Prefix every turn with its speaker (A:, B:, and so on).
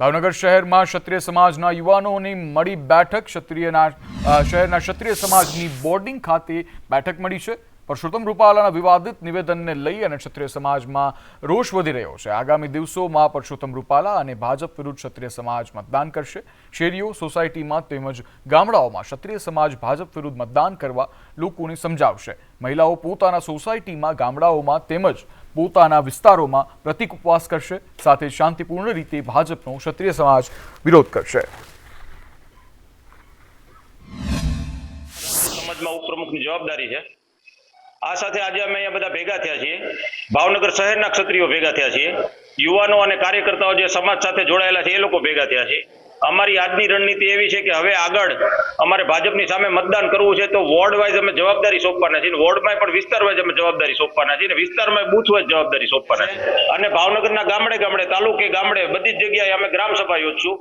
A: ભાવનગર શહેરમાં ક્ષત્રિય સમાજના યુવાનોની મળી બેઠક. ક્ષત્રિયના શહેરના ક્ષત્રિય સમાજની બોર્ડિંગ ખાતે બેઠક મળી છે. પરસોત્તમ રૂપાલાના વિવાદિત નિવેદનને લઈ અને ક્ષત્રિય સમાજમાં રોષ વધી રહ્યો છે. આગામી દિવસોમાં પરસોત્તમ રૂપાલા અને ભાજપ વિરુદ્ધ ક્ષત્રિય સમાજ મતદાન કરશે. શેરીઓ, સોસાયટીમાં તેમજ ગામડાઓમાં ક્ષત્રિય સમાજ ભાજપ વિરુદ્ધ મતદાન કરવા લોકોને સમજાવશે. મહિલાઓ પોતાના સોસાયટીમાં, ગામડાઓમાં તેમજ પોતાના વિસ્તારોમાં પ્રતિક ઉપવાસ કરશે. સાથે શાંતિપૂર્ણ રીતે ભાજપનો ક્ષત્રિય સમાજ વિરોધ કરશે.
B: સમાજમાં ઉપપ્રમુખની જવાબદારી છે. આ સાથે આજે અમે અહીંયા બધા ભેગા થયા છીએ. ભાવનગર શહેરના ક્ષત્રિયો ભેગા થયા છીએ. યુવાનો અને કાર્યકર્તાઓ જે સમાજ સાથે જોડાયેલા છે એ લોકો ભેગા થયા છે. અમારી આજની રણનીતિ એવી છે કે હવે આગળ અમારે ભાજપની સામે મતદાન કરવું છે તો વોર્ડ વાઇઝ અમે જવાબદારી સોંપવાના છીએ. વોર્ડમાં પણ વિસ્તાર વાઇઝ અમે જવાબદારી સોંપવાના છીએ વિસ્તારમાં બૂથ વાઇઝ જવાબદારી સોંપવાના છે અને ભાવનગરના ગામડે ગામડે, તાલુકે ગામડે બધી જ જગ્યાએ અમે ગ્રામ સભા યોજશું.